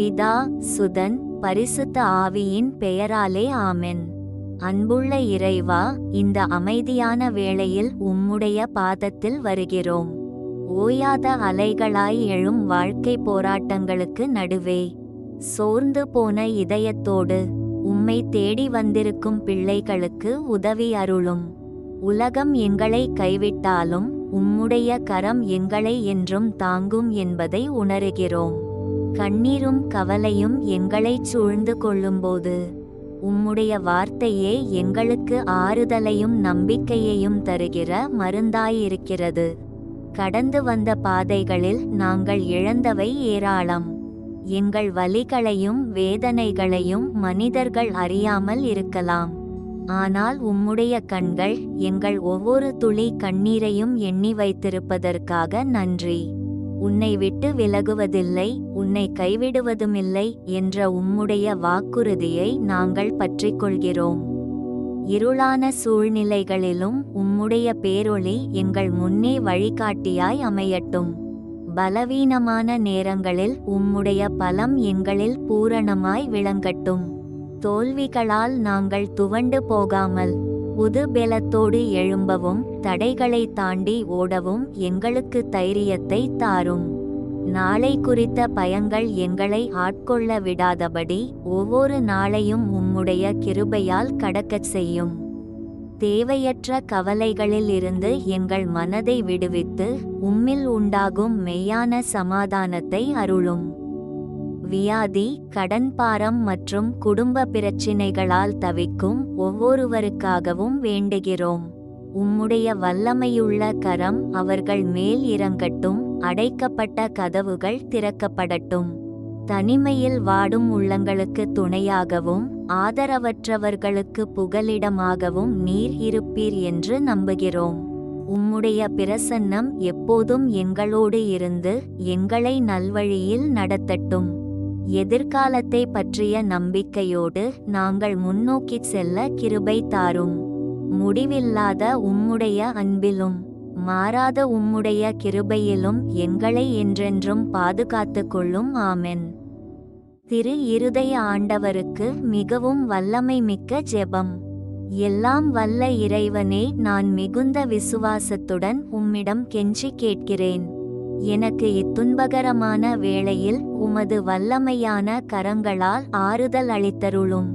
பிதா சுதன் பரிசுத்த ஆவியின் பெயராலே ஆமென். அன்புள்ள இறைவா இந்த அமைதியான வேளையில் உம்முடைய பாதத்தில் வருகிறோம். ஓயாத அலைகளாய் எழும் வாழ்க்கை போராட்டங்களுக்கு நடுவே. சோர்ந்து போன இதயத்தோடு உம்மை தேடி வந்திருக்கும் பிள்ளைகளுக்கு உதவி அருளும். உலகம் எங்களை கைவிட்டாலும் உம்முடைய கரம் எங்களை என்றும் தாங்கும் என்பதை உணருகிறோம். கண்ணீரும் கவலையும் எங்களைச் சூழ்ந்து கொள்ளும்போது உம்முடைய வார்த்தையே எங்களுக்கு ஆறுதலையும் நம்பிக்கையையும் தருகிற மருந்தாயிருக்கிறது. கடந்து வந்த பாதைகளில் நாங்கள் இழந்தவை ஏராளம். எங்கள் வலிகளையும் வேதனைகளையும் மனிதர்கள் அறியாமல் இருக்கலாம். ஆனால் உம்முடைய கண்கள் எங்கள் ஒவ்வொரு துளி கண்ணீரையும் எண்ணி வைத்திருப்பதற்காக நன்றி. உன்னை விட்டு விலகுவதில்லை உன்னை கைவிடுவதுமில்லை என்ற உம்முடைய வாக்குறுதியை நாங்கள் பற்றிக்கொள்கிறோம். இருளான சூழ்நிலைகளிலும் உம்முடைய பேரொளி எங்கள் முன்னே வழிகாட்டியாய் அமையட்டும். பலவீனமான நேரங்களில் உம்முடைய பலம் எங்களில் பூரணமாய் விளங்கட்டும். தோல்விகளால் நாங்கள் துவண்டு போகாமல் புது பெலத்தோடு எழும்பவும் தடைகளை தாண்டி ஓடவும் எங்களுக்கு தைரியத்தை தாரும். நாளை குறித்த பயங்கள் எங்களை ஆட்கொள்ள விடாதபடி ஒவ்வொரு நாளையும் உம்முடைய கிருபையால் கடக்கச் செய்யும். தேவையற்ற கவலைகளிலிருந்து எங்கள் மனதை விடுவித்து உம்மில் உண்டாகும் மெய்யான சமாதானத்தை அருளும். வியாதி கடன் பாரம் மற்றும் குடும்ப பிரச்சினைகளால் தவிக்கும் ஒவ்வொருவருக்காகவும் வேண்டுகிறோம். உம்முடைய வல்லமையுள்ள கரம் அவர்கள் மேல் இறங்கட்டும் அடைக்கப்பட்ட கதவுகள் திறக்கப்படட்டும். தனிமையில் வாடும் உள்ளங்களுக்கு துணையாகவும் ஆதரவற்றவர்களுக்கு புகலிடமாகவும் நீர் இருப்பீர் என்று நம்புகிறோம். உம்முடைய பிரசன்னம் எப்போதும் எங்களோடு இருந்து எங்களை நல்வழியில் நடத்தட்டும். எதிர்காலத்தை பற்றிய நம்பிக்கையோடு நாங்கள் முன்னோக்கிச் செல்ல கிருபை தாரும். முடிவில்லாத உம்முடைய அன்பிலும் மாறாத உம்முடைய கிருபையிலும் எங்களை என்றென்றும் பாதுகாத்து கொள்ளும். ஆமென். திரு இருதய ஆண்டவருக்கு மிகவும் வல்லமை மிக்க ஜெபம். எல்லாம் வல்ல இறைவனே நான் மிகுந்த விசுவாசத்துடன் உம்மிடம் கெஞ்சி கேட்கிறேன். எனக்கு இத்துன்பகரமான வேளையில் உமது வல்லமையான கரங்களால் ஆறுதல் அளித்தருளும்.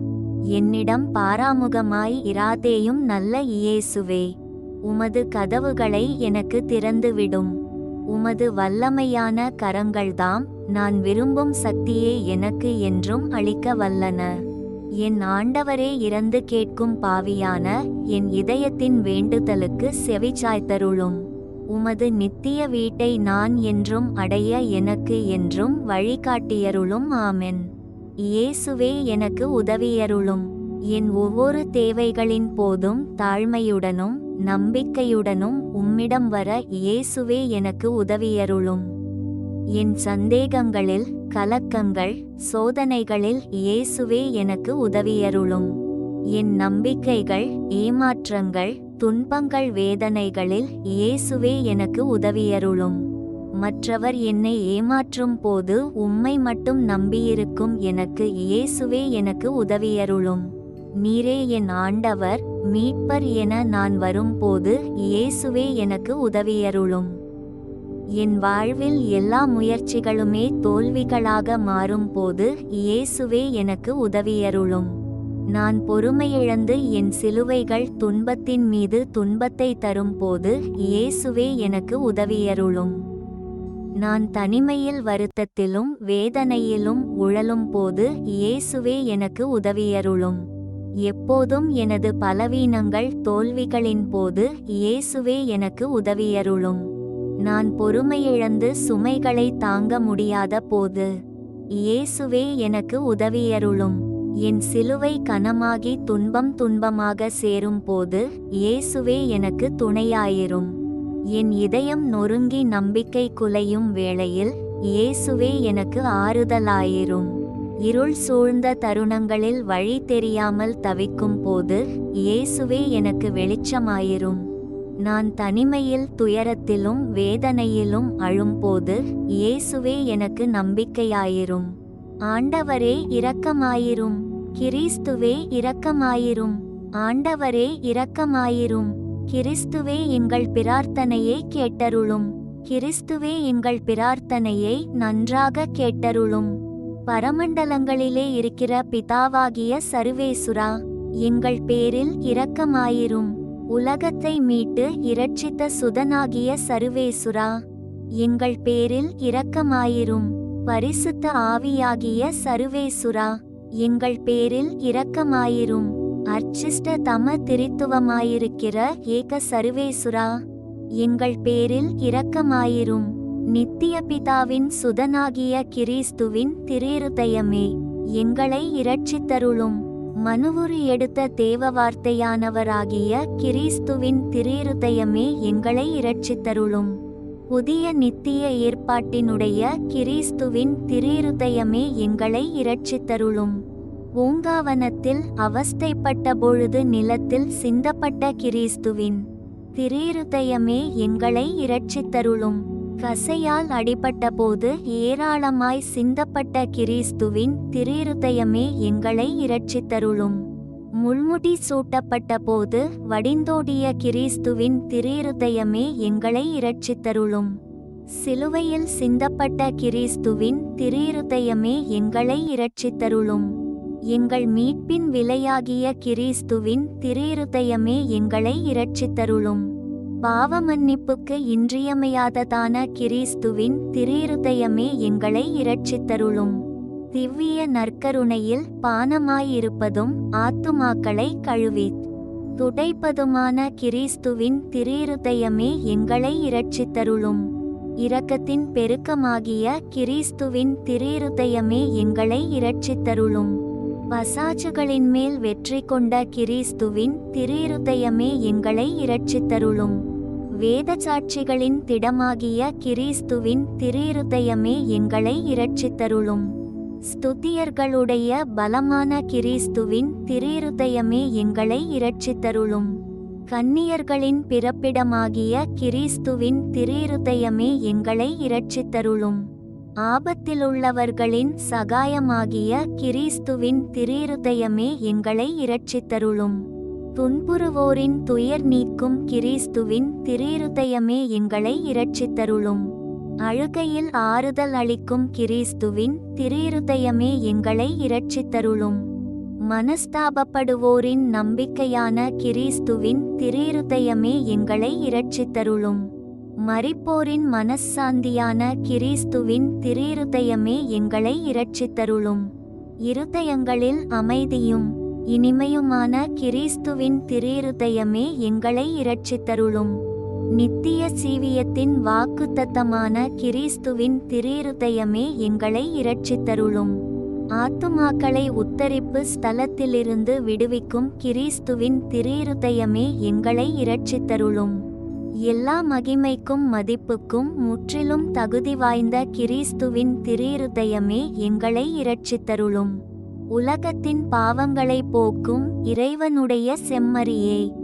என்னிடம் பாராமுகமாய் இராதேயும் நல்ல இயேசுவே. உமது கதவுகளை எனக்கு திறந்துவிடும். உமது வல்லமையான கரங்கள்தாம் நான் விரும்பும் சக்தியே எனக்கு என்றும் அளிக்க வல்லன. என் ஆண்டவரே இறந்து கேட்கும் பாவியான என் இதயத்தின் வேண்டுதலுக்கு செவிச்சாய்த்தருளும் உமது நித்திய வீட்டை நான் என்றும் அடைய எனக்கு என்றும் வழிகாட்டியருளும் ஆமென். இயேசுவே எனக்கு உதவியருளும். என் ஒவ்வொரு தேவைகளின் போதும் தாழ்மையுடனும் நம்பிக்கையுடனும் உம்மிடம் வர இயேசுவே எனக்கு உதவியருளும். என் சந்தேகங்களில் கலக்கங்கள் சோதனைகளில் இயேசுவே எனக்கு உதவியருளும். என் நம்பிக்கைகள் ஏமாற்றங்கள் துன்பங்கள் வேதனைகளில் இயேசுவே எனக்கு உதவியருளும். மற்றவர் என்னை ஏமாற்றும் போது உம்மை மட்டும் நம்பியிருக்கும் எனக்கு இயேசுவே எனக்கு உதவியருளும். நீரே என் ஆண்டவர் மீட்பர் என நான் வரும்போது இயேசுவே எனக்கு உதவியருளும். என் வாழ்வில் எல்லா முயற்சிகளுமே தோல்விகளாக மாறும்போது இயேசுவே எனக்கு உதவியருளும். நான் பொறுமையிழந்து என் சிலுவைகள் துன்பத்தின் மீது துன்பத்தை தரும்போது இயேசுவே எனக்கு உதவியருளும். நான் தனிமையில் வருத்தத்திலும் வேதனையிலும் உழலும் போது இயேசுவே எனக்கு உதவியருளும். எப்போதும் எனது பலவீனங்கள் தோல்விகளின் போது இயேசுவே எனக்கு உதவியருளும். நான் பொறுமையிழந்து சுமைகளை தாங்க முடியாத போது இயேசுவே எனக்கு உதவியருளும். என் சிலுவை கனமாகி துன்பம் துன்பமாக சேரும் போது இயேசுவே எனக்கு துணையாயிரும். என் இதயம் நொறுங்கி நம்பிக்கை குலையும் வேளையில் இயேசுவே எனக்கு ஆறுதலாயிரும். இருள் சூழ்ந்த தருணங்களில் வழி தெரியாமல் தவிக்கும் போது இயேசுவே எனக்கு வெளிச்சமாயிரும். நான் தனிமையில் துயரத்திலும் வேதனையிலும் அழும்போது இயேசுவே எனக்கு நம்பிக்கையாயிரும். ஆண்டவரே இரக்கமாயிரும். கிறிஸ்துவே இரக்கமாயிரும். ஆண்டவரே இரக்கமாயிரும். கிறிஸ்துவே எங்கள் பிரார்த்தனையை கேட்டருளும். கிறிஸ்துவே எங்கள் பிரார்த்தனையை நன்றாக கேட்டருளும். பரமண்டலங்களிலே இருக்கிற பிதாவாகிய சர்வேசுரா எங்கள் பேரில் இரக்கமாயிரும். உலகத்தை மீட்டு இரட்சித்த சுதனாகிய சர்வேசுரா எங்கள் பேரில் இரக்கமாயிரும். பரிசுத்த ஆவியாகிய சர்வேசுரா எங்கள் பேரில் இரக்கமாயிரும். அர்ச்சிஷ்ட தம திரித்துவமாயிருக்கிற ஏக சர்வேசுரா எங்கள் பேரில் இரக்கமாயிரும். நித்திய பிதாவின் சுதனாகிய கிறிஸ்துவின் திரிருதயமே எங்களை இரட்சித்தருளும். மனுவுரு எடுத்த தேவ வார்த்தையானவராகிய கிறிஸ்துவின் திரேருதயமே எங்களை இரட்சித்தருளும். புதிய நித்திய ஏற்பாட்டினுடைய கிறிஸ்துவின் திரீருதயமே எங்களை இரட்சித்தருளும். பூங்காவனத்தில் அவஸ்தைப்பட்ட பொழுது நிலத்தில் சிந்தப்பட்ட கிறிஸ்துவின் திரீருதயமே எங்களை இரட்சித்தருளும். கசையால் அடிபட்டபோது ஏராளமாய் சிந்தப்பட்ட கிறிஸ்துவின் திரீருதயமே எங்களை இரட்சித்தருளும். முள்முடி சூட்டப்பட்ட போது வடிந்தோடிய கிறிஸ்துவின் திரிருதயமே எங்களை இரட்சித்தருளும். சிலுவையில் சிந்தப்பட்ட கிறிஸ்துவின் திரிருதயமே எங்களை இரட்சித்தருளும். எங்கள் மீட்பின் விலையாகிய கிறிஸ்துவின் திரிருதயமே எங்களை இரட்சித்தருளும். பாவமன்னிப்புக்கு இன்றியமையாததான கிறிஸ்துவின் திரிருதயமே எங்களை இரட்சித்தருளும். திவ்விய நற்கருணையில் பானமாயிருப்பதும் ஆத்துமாக்களை கழுவித் துடைப்பதுமான கிறிஸ்துவின் திரேருதயமே எங்களை இரட்சித்தருளும். இரக்கத்தின் பெருக்கமாகிய கிறிஸ்துவின் திரேருதயமே எங்களை இரட்சித்தருளும். பசாச்சுகளின் மேல் வெற்றி கொண்ட கிறிஸ்துவின் திரேருதயமே எங்களை இரட்சித்தருளும். வேத சாட்சிகளின் திடமாகிய கிறிஸ்துவின் திரேருதயமே எங்களை இரட்சித்தருளும். ஸ்துதியர்களுடைய பலமான கிறிஸ்துவின் திரிருதயமே எங்களை இரட்சித்தருளும். கன்னியர்களின் பிறப்பிடமாகிய கிறிஸ்துவின் திரிருதயமே எங்களை இரட்சித்தருளும். ஆபத்திலுள்ளவர்களின் சகாயமாகிய கிறிஸ்துவின் திரிருதயமே எங்களை இரட்சித்தருளும். துன்புறுவோரின் துயர் நீக்கும் கிறிஸ்துவின் திரிருதயமே எங்களை இரட்சித்தருளும். அழுகையில் ஆறுதல் அளிக்கும் கிறிஸ்துவின் திரேருதயமே எங்களை இரட்சித்தருளும். மனஸ்தாபப்படுவோரின் நம்பிக்கையான கிறிஸ்துவின் திரேருதயமே எங்களை இரட்சித்தருளும். மறிப்போரின் மனசாந்தியான கிறிஸ்துவின் திரேருதயமே எங்களை இரட்சித்தருளும். இருதயங்களில் அமைதியும் இனிமையுமான கிறிஸ்துவின் திரேருதயமே எங்களை இரட்சித்தருளும். நித்திய சீவியத்தின் வாக்குத்தத்தமான கிறிஸ்துவின் திரீருதயமே எங்களை இரட்சித்தருளும். ஆத்துமாக்களை உத்தரிப்பு ஸ்தலத்திலிருந்து விடுவிக்கும் கிறிஸ்துவின் திரீருதயமே எங்களை இரட்சித்தருளும். எல்லா மகிமைக்கும் மதிப்புக்கும் முற்றிலும் தகுதி வாய்ந்த கிறிஸ்துவின் திரீருதயமே எங்களை இரட்சித்தருளும். உலகத்தின் பாவங்களை போக்கும் இறைவனுடைய செம்மறியே.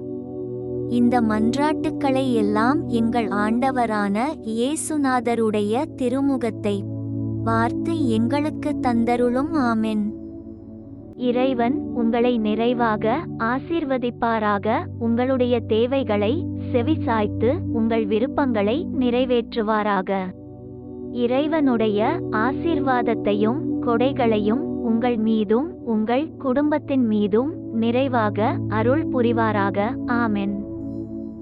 இந்த மன்றாட்டுக்களை எல்லாம் எங்கள் ஆண்டவரான இயேசுநாதருடைய திருமுகத்தை பார்த்து எங்களுக்கு தந்தருளும் ஆமென். இறைவன் உங்களை நிறைவாக ஆசீர்வதிப்பாராக. உங்களுடைய தேவைகளை செவிசாய்த்து உங்கள் விருப்பங்களை நிறைவேற்றுவாராக. இறைவனுடைய ஆசீர்வாதத்தையும் கொடைகளையும் உங்கள் மீதும் உங்கள் குடும்பத்தின் மீதும் நிறைவாக அருள் புரிவாராக ஆமென்.